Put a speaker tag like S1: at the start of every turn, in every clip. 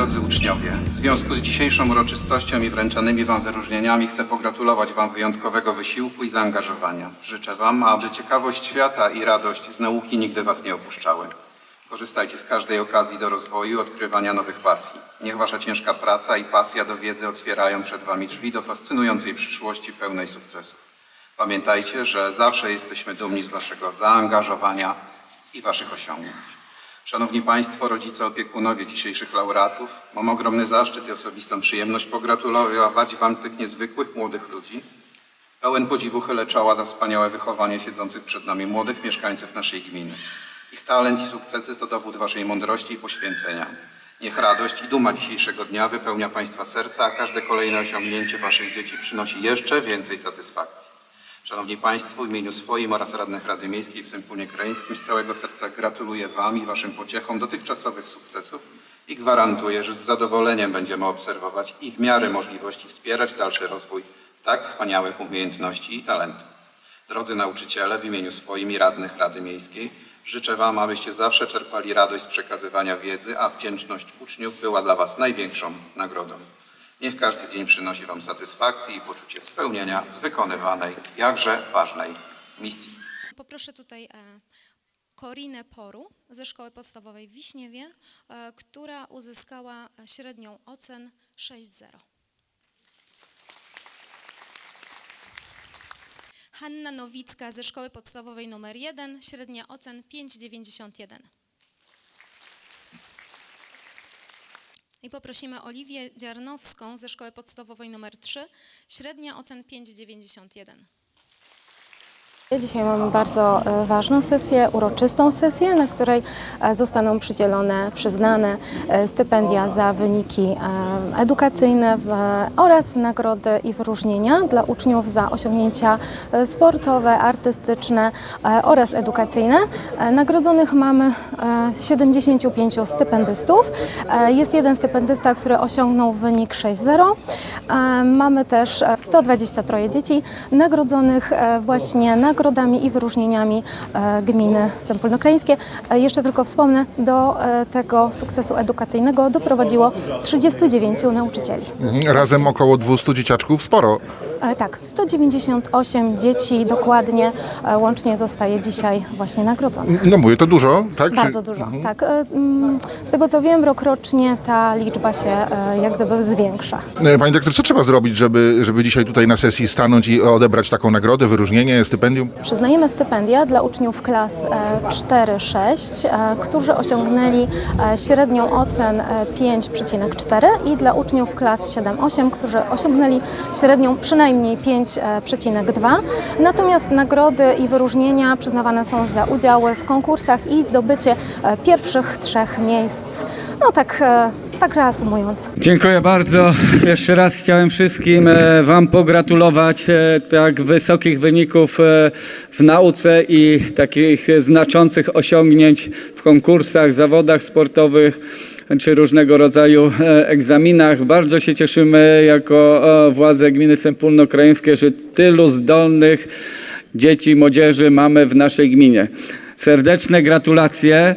S1: drodzy uczniowie, w związku z dzisiejszą uroczystością i wręczanymi Wam wyróżnieniami chcę pogratulować Wam wyjątkowego wysiłku i zaangażowania. Życzę Wam, aby ciekawość świata i radość z nauki nigdy Was nie opuszczały. Korzystajcie z każdej okazji do rozwoju odkrywania nowych pasji. Niech Wasza ciężka praca i pasja do wiedzy otwierają przed Wami drzwi do fascynującej przyszłości pełnej sukcesów. Pamiętajcie, że zawsze jesteśmy dumni z Waszego zaangażowania i Waszych osiągnięć. Szanowni Państwo, rodzice, opiekunowie dzisiejszych laureatów, mam ogromny zaszczyt i osobistą przyjemność pogratulować Wam tych niezwykłych młodych ludzi. Pełen podziwu chylę czoła za wspaniałe wychowanie siedzących przed nami młodych mieszkańców naszej gminy. Ich talent i sukcesy to dowód Waszej mądrości i poświęcenia. Niech radość i duma dzisiejszego dnia wypełnia Państwa serca, a każde kolejne osiągnięcie Waszych dzieci przynosi jeszcze więcej satysfakcji. Szanowni Państwo, w imieniu swoim oraz radnych Rady Miejskiej w Sępunie Krajeńskim z całego serca gratuluję Wam i Waszym pociechom dotychczasowych sukcesów i gwarantuję, że z zadowoleniem będziemy obserwować i w miarę możliwości wspierać dalszy rozwój tak wspaniałych umiejętności i talentów. Drodzy nauczyciele, w imieniu swoim i radnych Rady Miejskiej życzę Wam, abyście zawsze czerpali radość z przekazywania wiedzy, a wdzięczność uczniów była dla Was największą nagrodą. Niech każdy dzień przynosi Wam satysfakcję i poczucie spełnienia z wykonywanej, jakże ważnej misji.
S2: Poproszę tutaj e, Korinę Poru ze Szkoły Podstawowej w Wiśniewie, e, która uzyskała średnią ocen 6.0. Hanna Nowicka ze Szkoły Podstawowej nr 1, średnia ocen 5,91. I poprosimy Oliwię Dziarnowską ze Szkoły Podstawowej nr 3, średnia ocen 5,91.
S3: Dzisiaj mamy bardzo e, ważną sesję, uroczystą sesję, na której e, zostaną przydzielone, przyznane e, stypendia za wyniki edukacyjne oraz nagrody i wyróżnienia dla uczniów za osiągnięcia sportowe, artystyczne oraz edukacyjne. Nagrodzonych mamy e, 75 stypendystów. Jest jeden stypendysta, który osiągnął wynik 6.0. E, Mamy też e, 123 dzieci nagrodzonych właśnie nagrodami i wyróżnieniami e, gminy Sępólno-Krajeńskie. E, Jeszcze tylko wspomnę, do e, tego sukcesu edukacyjnego doprowadziło 39 nauczycieli.
S4: Mhm, Razem około 200 dzieciaczków, sporo.
S3: Tak, 198 dzieci dokładnie e, łącznie zostaje dzisiaj właśnie nagrodzonych.
S4: No mówię, to dużo, tak?
S3: Bardzo dużo, tak. E, mm, Z tego co wiem, rokrocznie ta liczba się e, jak gdyby zwiększa.
S4: Pani dyrektor, co trzeba zrobić, żeby, żeby dzisiaj tutaj na sesji stanąć i odebrać taką nagrodę, wyróżnienie, stypendium?
S3: Przyznajemy stypendia dla uczniów klas e, 4-6, e, którzy osiągnęli średnią ocen e, 5,4 i dla uczniów klas 7-8, którzy osiągnęli średnią przynajmniej 5,2. Natomiast nagrody i wyróżnienia przyznawane są za udziały w konkursach i zdobycie e, pierwszych trzech miejsc. No tak, e, tak reasumując.
S5: Dziękuję bardzo. Jeszcze raz chciałem wszystkim e, Wam pogratulować e, tak wysokich wyników e, w nauce i takich znaczących osiągnięć w konkursach, zawodach sportowych czy różnego rodzaju egzaminach. Bardzo się cieszymy jako władze gminy Sępólno-Krajeńskie, że tylu zdolnych dzieci, młodzieży mamy w naszej gminie. Serdeczne gratulacje.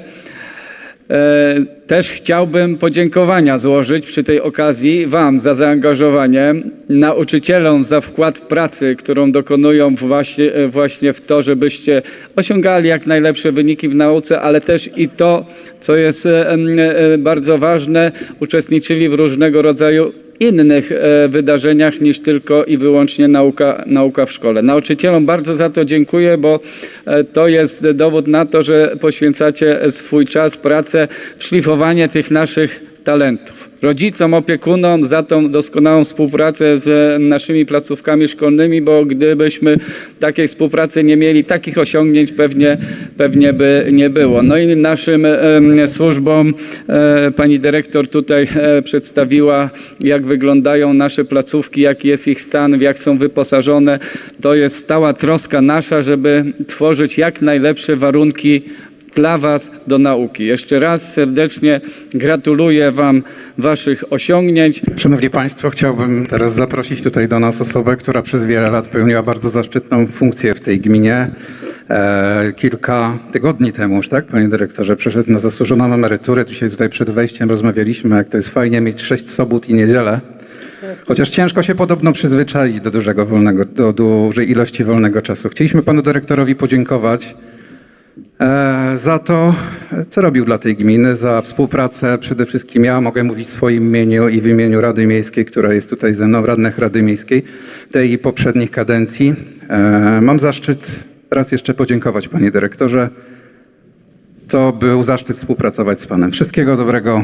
S5: E, Też chciałbym podziękowania złożyć przy tej okazji Wam za zaangażowanie, nauczycielom za wkład pracy, którą dokonują właśnie, e, właśnie w to, żebyście osiągali jak najlepsze wyniki w nauce, ale też i to, co jest e, bardzo ważne, uczestniczyli w różnego rodzaju innych e, wydarzeniach niż tylko i wyłącznie nauka, nauka w szkole. Nauczycielom bardzo za to dziękuję, bo e, to jest dowód na to, że poświęcacie swój czas, pracę w szlifowanie tych naszych talentów. Rodzicom, opiekunom za tą doskonałą współpracę z naszymi placówkami szkolnymi, bo gdybyśmy takiej współpracy nie mieli, takich osiągnięć pewnie, pewnie by nie było. No i naszym służbom e, pani dyrektor tutaj e, przedstawiła, jak wyglądają nasze placówki, jaki jest ich stan, jak są wyposażone. To jest stała troska nasza, żeby tworzyć jak najlepsze warunki dla Was do nauki. Jeszcze raz serdecznie gratuluję Wam Waszych osiągnięć.
S1: Szanowni Państwo, chciałbym teraz zaprosić tutaj do nas osobę, która przez wiele lat pełniła bardzo zaszczytną funkcję w tej gminie. e, kilka tygodni temu już, tak, panie dyrektorze, przeszedł na zasłużoną emeryturę. Dzisiaj tutaj przed wejściem rozmawialiśmy, jak to jest fajnie mieć sześć sobot i niedzielę. Chociaż ciężko się podobno przyzwyczaić do dużego wolnego, do dużej ilości wolnego czasu. Chcieliśmy panu dyrektorowi podziękować za to, co robił dla tej gminy, za współpracę. Przede wszystkim ja mogę mówić w swoim imieniu i w imieniu Rady Miejskiej, która jest tutaj ze mną, radnych Rady Miejskiej, tej i poprzednich kadencji. E, mam zaszczyt raz jeszcze podziękować panie dyrektorze. To był zaszczyt współpracować z panem. Wszystkiego dobrego.